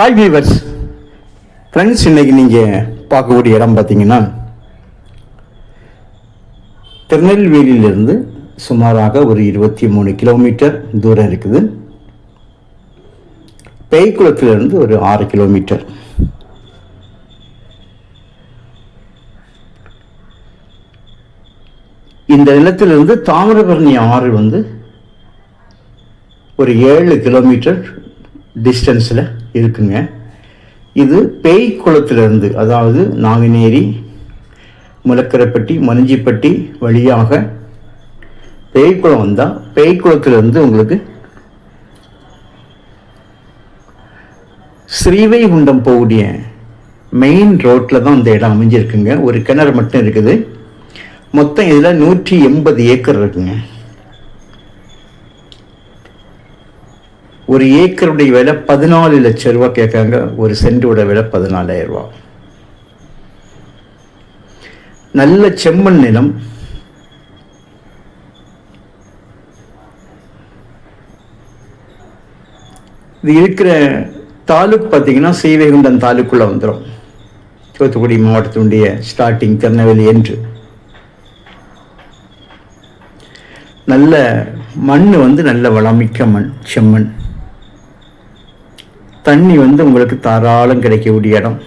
Hi viewers friends இன்னைக்கு நீங்கள் பார்க்கக்கூடிய இடம் பார்த்தீங்கன்னா திருநெல்வேலியிலிருந்து சுமாராக ஒரு இருபத்தி மூணு கிலோமீட்டர் தூரம் இருக்குது. பேய்க்குளத்திலிருந்து ஒரு ஆறு கிலோமீட்டர் இந்த நிலத்திலிருந்து தாமிரபரணி ஆறு வந்து ஒரு ஏழு கிலோமீட்டர் டிஸ்டன்ஸில் இருக்குங்க. இது பேய்க்குளத்திலிருந்து அதாவது நாங்குநேரி முலக்கரைப்பட்டி மணிஞ்சிப்பட்டி வழியாக பேய்க்குளம் வந்தால் பேய்க்குளத்திலிருந்து உங்களுக்கு ஸ்ரீவைகுண்டம் போகக்கூடிய மெயின் ரோட்டில் தான் இந்த இடம் அமைஞ்சிருக்குங்க. ஒரு கிணறு மட்டும் இருக்குது. மொத்தம் இதில் நூற்றி எண்பது ஏக்கர் இருக்குங்க. ஒரு ஏக்கருடைய விலை பதினாலு லட்சம் ரூபா கேட்காங்க ஒரு சென்டோட விலை பதினாலாயிரம் ரூபா நல்ல செம்மண் நிலம். இது இருக்கிற தாலுக் பார்த்தீங்கன்னா ஸ்ரீவைகுண்டம் தாலுக்குள்ளே வந்துடும் தூத்துக்குடி மாவட்டத்தினுடைய ஸ்டார்டிங் திருநெல்வேலி என்று. நல்ல மண் வந்து நல்ல வளமிக்க மண் செம்மண். தண்ணி வந்து உங்களுக்கு தாராளம் கிடைக்கக்கூடிய இடம்.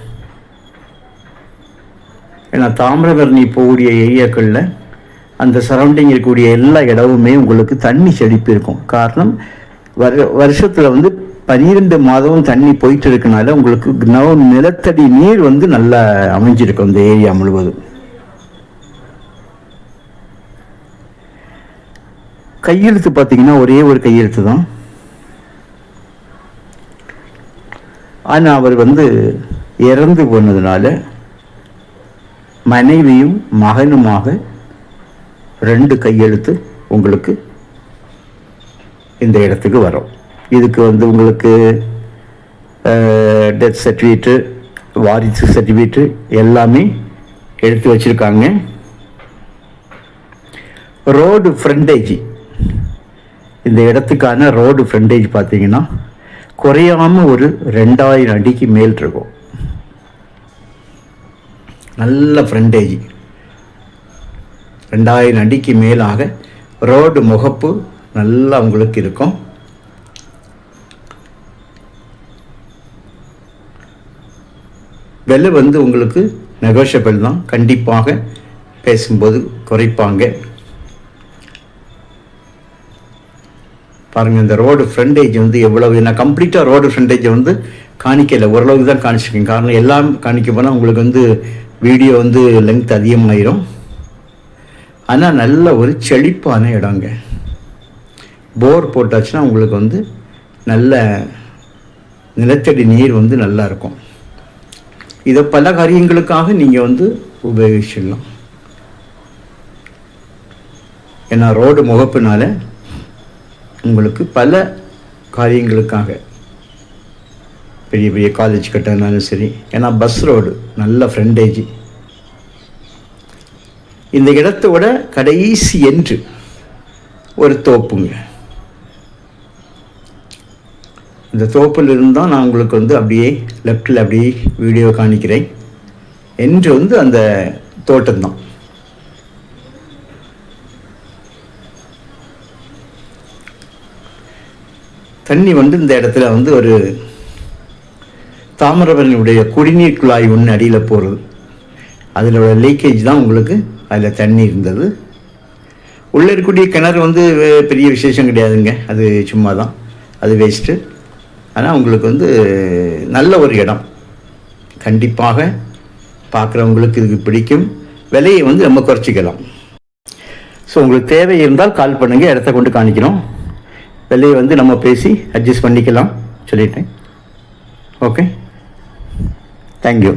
ஏன்னா தாமிரபரணி போகக்கூடிய ஏரியாக்களில் அந்த சரௌண்டிங் இருக்கக்கூடிய எல்லா இடமுமே உங்களுக்கு தண்ணி செழிப்பு இருக்கும். காரணம் வரு வருஷத்தில் வந்து பன்னிரெண்டு மாதமும் தண்ணி போயிட்டு இருக்கனால உங்களுக்கு நவ நிலத்தடி நீர் வந்து நல்லா அமைஞ்சிருக்கும் இந்த ஏரியா முழுவதும். கையெழுத்து பார்த்தீங்கன்னா ஒரே ஒரு கையெழுத்து தான் ஆனால் அவர் வந்து இறந்து போனதுனால மனைவியும் மகனுமாக ரெண்டு கையெழுத்து உங்களுக்கு இந்த இடத்துக்கு வரும். இதுக்கு வந்து உங்களுக்கு டெத் சர்டிஃபிகேட்டு வாரிசு சர்டிஃபிகேட்டு எல்லாமே எடுத்து வச்சுருக்காங்க. ரோடு ஃப்ரண்டேஜ் இந்த இடத்துக்கான ரோடு ஃப்ரண்டேஜ் பார்த்தீங்கன்னா குறையாம ஒரு ரெண்டாயிரம் அடிக்கு மேல் இருக்கும் நல்ல ஃப்ரண்டேஜ் ரெண்டாயிரம் அடிக்கு மேலாக ரோடு முகப்பு நல்லா உங்களுக்கு இருக்கும். விலை வந்து உங்களுக்கு நெகோஷியபிள் தான். கண்டிப்பாக பேசும்போது குறைப்பாங்க. பாருங்கள் இந்த ரோடு ஃப்ரண்டேஜ் வந்து எவ்வளவு நான் கம்ப்ளீட்டாக ரோடு ஃப்ரண்டேஜை வந்து காணிக்கலை. ஓரளவுக்கு தான் காணிச்சிருக்கேன். காரணம் எல்லாம் காணிக்க போனால் உங்களுக்கு வந்து வீடியோ வந்து லெங்த் அதிகமாயிரும். ஆனால் நல்ல ஒரு செழிப்பான இடங்க. போர் போட்டாச்சுன்னா உங்களுக்கு வந்து நல்ல நிலத்தடி நீர் வந்து நல்லா இருக்கும். இதை பல காரியங்களுக்காக நீங்கள் வந்து உபயோகிச்சிடலாம். ஏன்னா ரோடு முகப்புனால உங்களுக்கு பல காரியங்களுக்காக. பெரிய பெரிய காலேஜ் கட்டினாலும் சரி ஏன்னா பஸ் ரோடு நல்ல ஃப்ரெண்டேஜ் இந்த இடத்தோட கடைசி என்று ஒரு தோப்புங்க. இந்த தோப்பில் இருந்தால் நான் உங்களுக்கு வந்து அப்படியே லெஃப்டில் அப்படியே வீடியோ காணிக்கிறேன் என்று வந்து அந்த தோட்டம்தான் தண்ணி வந்து இந்த இடத்துல வந்து ஒரு தாமிரபரணியுடைய குடிநீர் குழாய் ஒன்று அடியில் போகிறது அதில் உள்ள லீக்கேஜ் தான் உங்களுக்கு அதில் தண்ணி இருந்தது. உள்ளே இருக்கக்கூடிய கிணறு வந்து பெரிய விசேஷம் கிடையாதுங்க. அது சும்மா தான் அது வேஸ்ட்டு ஆனால் உங்களுக்கு வந்து நல்ல ஒரு இடம். கண்டிப்பாக பார்க்குறவங்களுக்கு இதுக்கு பிடிக்கும். விலையை வந்து நம்ம குறைச்சிக்கலாம். ஸோ உங்களுக்கு தேவை இருந்தால் கால் பண்ணுங்கள் இடத்த கொண்டு காணிக்கிறோம். விலையை வந்து நம்ம பேசி அட்ஜஸ்ட் பண்ணிக்கலாம் சொல்லிட்டேன். Okay thank you